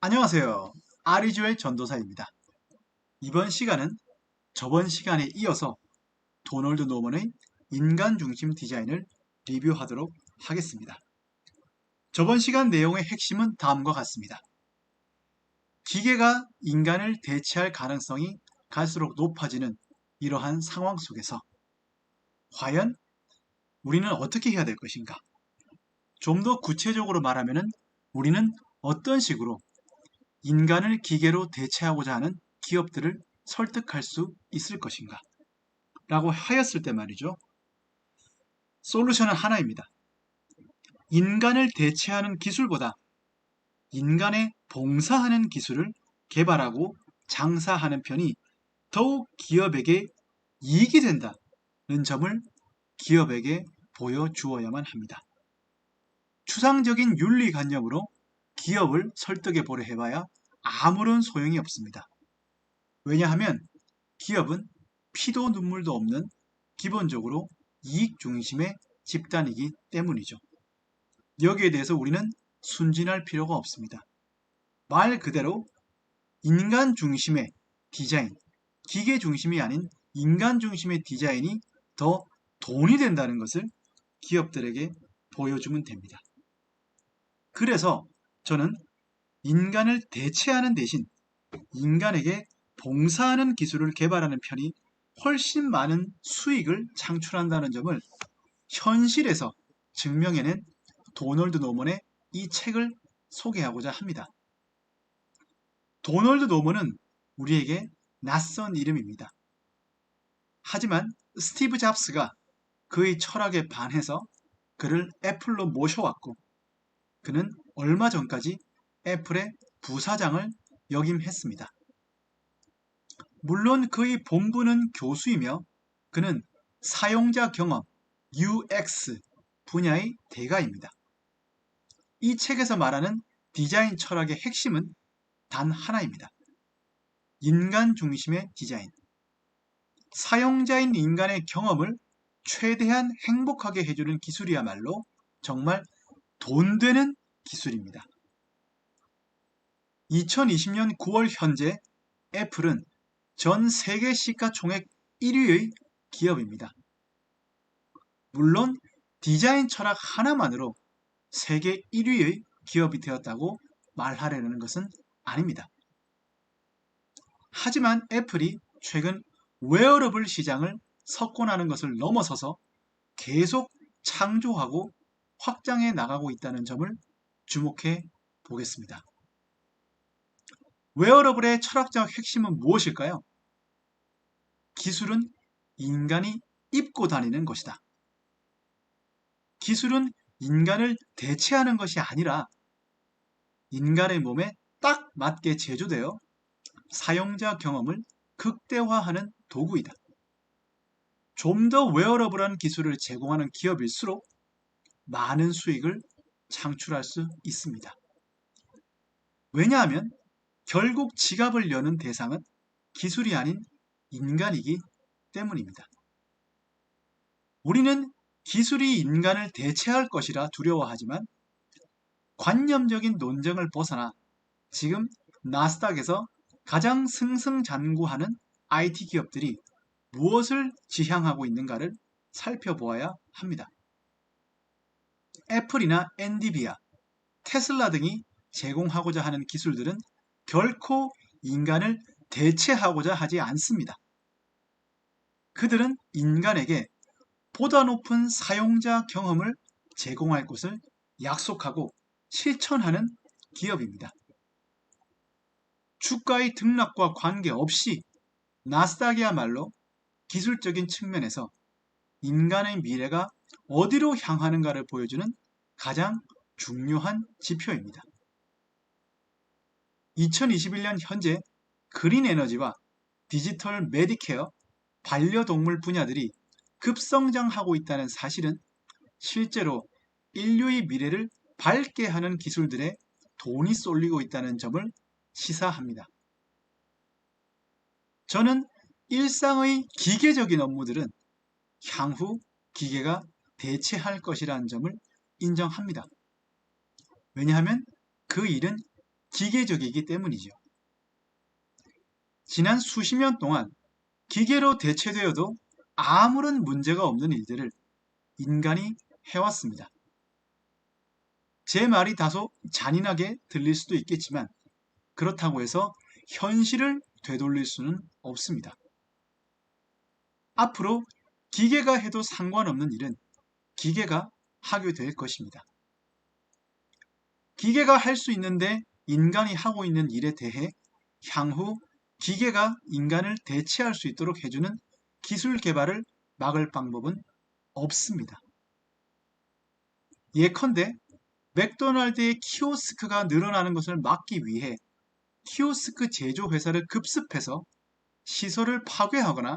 안녕하세요. 아리주의 전도사입니다. 이번 시간은 저번 시간에 이어서 도널드 노먼의 인간 중심 디자인을 리뷰하도록 하겠습니다. 저번 시간 내용의 핵심은 다음과 같습니다. 기계가 인간을 대체할 가능성이 갈수록 높아지는 이러한 상황 속에서 과연 우리는 어떻게 해야 될 것인가? 좀 더 구체적으로 말하면 우리는 어떤 식으로 인간을 기계로 대체하고자 하는 기업들을 설득할 수 있을 것인가? 라고 하였을 때 말이죠. 솔루션은 하나입니다. 인간을 대체하는 기술보다 인간에 봉사하는 기술을 개발하고 장사하는 편이 더욱 기업에게 이익이 된다는 점을 기업에게 보여주어야만 합니다. 추상적인 윤리관념으로 기업을 설득해 보려 해봐야 아무런 소용이 없습니다. 왜냐하면 기업은 피도 눈물도 없는 기본적으로 이익 중심의 집단이기 때문이죠. 여기에 대해서 우리는 순진할 필요가 없습니다. 말 그대로 인간 중심의 디자인, 기계 중심이 아닌 인간 중심의 디자인이 더 돈이 된다는 것을 기업들에게 보여주면 됩니다. 그래서 저는 인간을 대체하는 대신 인간에게 봉사하는 기술을 개발하는 편이 훨씬 많은 수익을 창출한다는 점을 현실에서 증명해낸 도널드 노먼의 이 책을 소개하고자 합니다. 도널드 노먼은 우리에게 낯선 이름입니다. 하지만 스티브 잡스가 그의 철학에 반해서 그를 애플로 모셔왔고 그는 얼마 전까지 애플의 부사장을 역임했습니다. 물론 그의 본부는 교수이며 그는 사용자 경험 UX 분야의 대가입니다. 이 책에서 말하는 디자인 철학의 핵심은 단 하나입니다. 인간 중심의 디자인. 사용자인 인간의 경험을 최대한 행복하게 해주는 기술이야말로 정말 돈 되는 기술입니다. 2020년 9월 현재 애플은 전 세계 시가총액 1위의 기업입니다. 물론 디자인 철학 하나만으로 세계 1위의 기업이 되었다고 말하려는 것은 아닙니다. 하지만 애플이 최근 웨어러블 시장을 석권하는 것을 넘어서서 계속 창조하고 확장해 나가고 있다는 점을 주목해 보겠습니다. 웨어러블의 철학적 핵심은 무엇일까요? 기술은 인간이 입고 다니는 것이다. 기술은 인간을 대체하는 것이 아니라 인간의 몸에 딱 맞게 제조되어 사용자 경험을 극대화하는 도구이다. 좀 더 웨어러블한 기술을 제공하는 기업일수록 많은 수익을 창출할 수 있습니다. 왜냐하면 결국 지갑을 여는 대상은 기술이 아닌 인간이기 때문입니다. 우리는 기술이 인간을 대체할 것이라 두려워하지만 관념적인 논쟁을 벗어나 지금 나스닥에서 가장 승승장구하는 IT 기업들이 무엇을 지향하고 있는가를 살펴보아야 합니다. 애플이나 엔디비아, 테슬라 등이 제공하고자 하는 기술들은 결코 인간을 대체하고자 하지 않습니다. 그들은 인간에게 보다 높은 사용자 경험을 제공할 것을 약속하고 실천하는 기업입니다. 주가의 등락과 관계없이 나스닥이야말로 기술적인 측면에서 인간의 미래가 어디로 향하는가를 보여주는 가장 중요한 지표입니다. 2021년 현재 그린 에너지와 디지털 메디케어, 반려동물 분야들이 급성장하고 있다는 사실은 실제로 인류의 미래를 밝게 하는 기술들에 돈이 쏠리고 있다는 점을 시사합니다. 저는 일상의 기계적인 업무들은 향후 기계가 대체할 것이라는 점을 인정합니다. 왜냐하면 그 일은 기계적이기 때문이죠. 지난 수십 년 동안 기계로 대체되어도 아무런 문제가 없는 일들을 인간이 해왔습니다. 제 말이 다소 잔인하게 들릴 수도 있겠지만 그렇다고 해서 현실을 되돌릴 수는 없습니다. 앞으로 기계가 해도 상관없는 일은 기계가 하게 될 것입니다. 기계가 할 수 있는데 인간이 하고 있는 일에 대해 향후 기계가 인간을 대체할 수 있도록 해주는 기술 개발을 막을 방법은 없습니다. 예컨대 맥도날드의 키오스크가 늘어나는 것을 막기 위해 키오스크 제조 회사를 급습해서 시설을 파괴하거나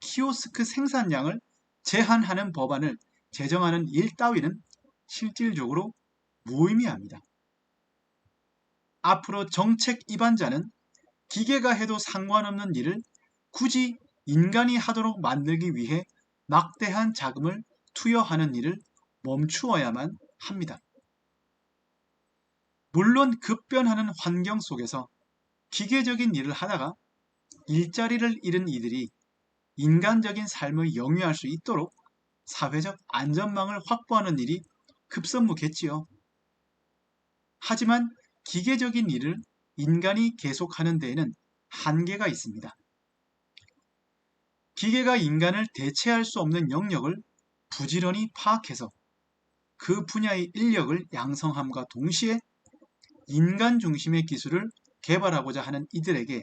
키오스크 생산량을 제한하는 법안을 제정하는 일 따위는 실질적으로 무의미합니다. 앞으로 정책 입안자는 기계가 해도 상관없는 일을 굳이 인간이 하도록 만들기 위해 막대한 자금을 투여하는 일을 멈추어야만 합니다. 물론 급변하는 환경 속에서 기계적인 일을 하다가 일자리를 잃은 이들이 인간적인 삶을 영위할 수 있도록 사회적 안전망을 확보하는 일이 급선무겠지요. 하지만 기계적인 일을 인간이 계속하는 데에는 한계가 있습니다. 기계가 인간을 대체할 수 없는 영역을 부지런히 파악해서 그 분야의 인력을 양성함과 동시에 인간 중심의 기술을 개발하고자 하는 이들에게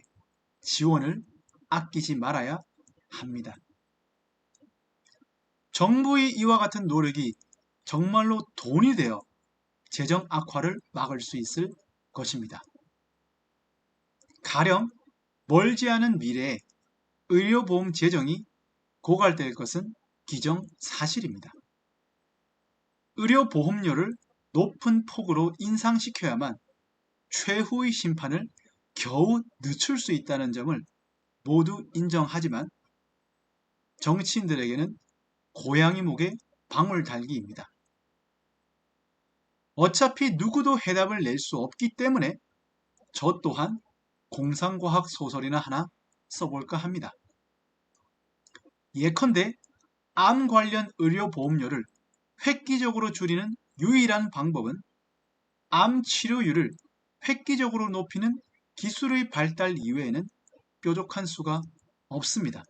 지원을 아끼지 말아야 합니다. 정부의 이와 같은 노력이 정말로 돈이 되어 재정 악화를 막을 수 있을 것입니다. 가령 멀지 않은 미래에 의료보험 재정이 고갈될 것은 기정사실입니다. 의료보험료를 높은 폭으로 인상시켜야만 최후의 심판을 겨우 늦출 수 있다는 점을 모두 인정하지만 정치인들에게는 고양이 목에 방울 달기입니다. 어차피 누구도 해답을 낼 수 없기 때문에 저 또한 공상과학 소설이나 하나 써볼까 합니다. 예컨대 암 관련 의료 보험료를 획기적으로 줄이는 유일한 방법은 암 치료율을 획기적으로 높이는 기술의 발달 이외에는 뾰족한 수가 없습니다.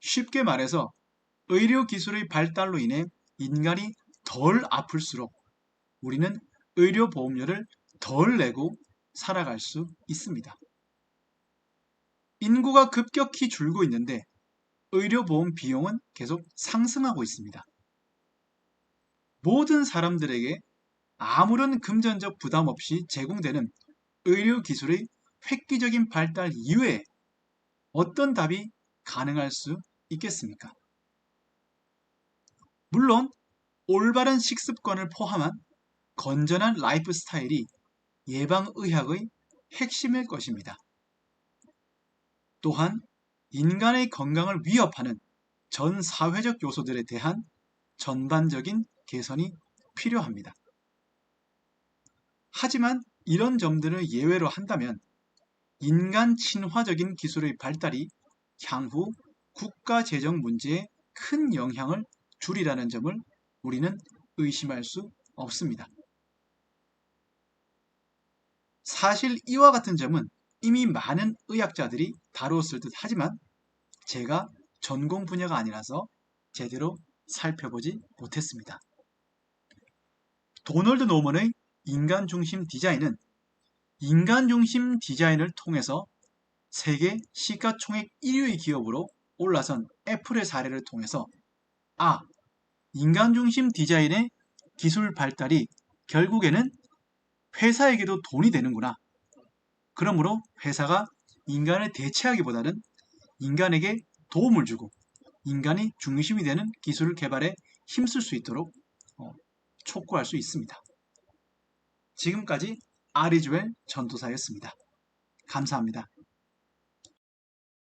쉽게 말해서 의료 기술의 발달로 인해 인간이 덜 아플수록 우리는 의료보험료를 덜 내고 살아갈 수 있습니다. 인구가 급격히 줄고 있는데 의료보험 비용은 계속 상승하고 있습니다. 모든 사람들에게 아무런 금전적 부담 없이 제공되는 의료기술의 획기적인 발달 이외에 어떤 답이 가능할 수 있겠습니까? 물론 올바른 식습관을 포함한 건전한 라이프 스타일이 예방의학의 핵심일 것입니다. 또한 인간의 건강을 위협하는 전 사회적 요소들에 대한 전반적인 개선이 필요합니다. 하지만 이런 점들을 예외로 한다면 인간 친화적인 기술의 발달이 향후 국가 재정 문제에 큰 영향을 줄이라는 점을 우리는 의심할 수 없습니다. 사실 이와 같은 점은 이미 많은 의학자들이 다루었을 듯 하지만 제가 전공 분야가 아니라서 제대로 살펴보지 못했습니다. 도널드 노먼의 인간 중심 디자인은 인간 중심 디자인을 통해서 세계 시가총액 1위의 기업으로 올라선 애플의 사례를 통해서 아, 인간 중심 디자인의 기술 발달이 결국에는 회사에게도 돈이 되는구나. 그러므로 회사가 인간을 대체하기보다는 인간에게 도움을 주고 인간이 중심이 되는 기술 개발에 힘쓸 수 있도록 어, 촉구할 수 있습니다. 지금까지 아리즈웰 전도사였습니다. 감사합니다.